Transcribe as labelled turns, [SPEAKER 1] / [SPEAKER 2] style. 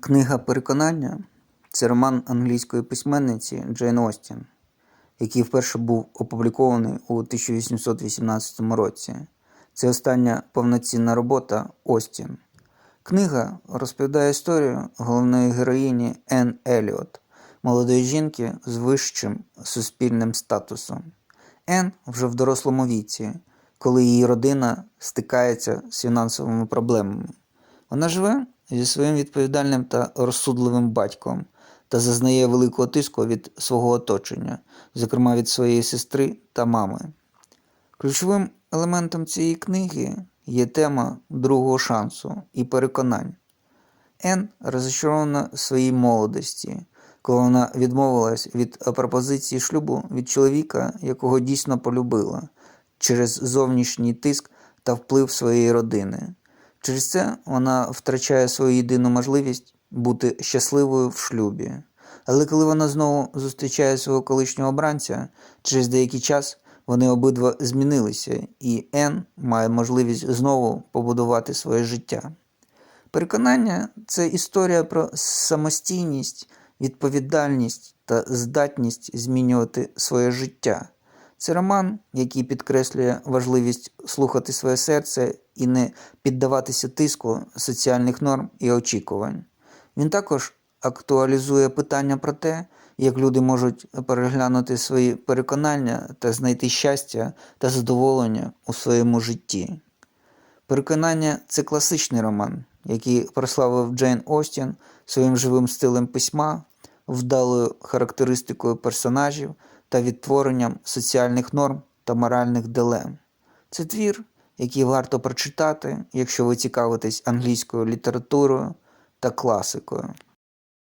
[SPEAKER 1] Книга Переконання це роман англійської письменниці Джейн Остін, який вперше був опублікований у 1818 році. Це остання повноцінна робота Остін. Книга розповідає історію головної героїні Енн Еліот, молодої жінки з вищим суспільним статусом. Енн вже в дорослому віці, коли її родина стикається з фінансовими проблемами. Вона живе зі своїм відповідальним та розсудливим батьком та зазнає великого тиску від свого оточення, зокрема від своєї сестри та мами. Ключовим елементом цієї книги є тема другого шансу і переконань. Ен розчарована в своїй молодості, коли вона відмовилась від пропозиції шлюбу від чоловіка, якого дійсно полюбила, через зовнішній тиск та вплив своєї родини. Через це вона втрачає свою єдину можливість бути щасливою в шлюбі. Але коли вона знову зустрічає свого колишнього обранця, через деякий час вони обидва змінилися, і Ен має можливість знову побудувати своє життя. Переконання це історія про самостійність, відповідальність та здатність змінювати своє життя. Це роман, який підкреслює важливість слухати своє серце і не піддаватися тиску соціальних норм і очікувань. Він також актуалізує питання про те, як люди можуть переглянути свої переконання та знайти щастя та задоволення у своєму житті. Переконання це класичний роман, який прославив Джейн Остін своїм живим стилем письма, вдалою характеристикою персонажів та відтворенням соціальних норм та моральних дилем. Це твір, який варто прочитати, якщо ви цікавитесь англійською літературою та класикою.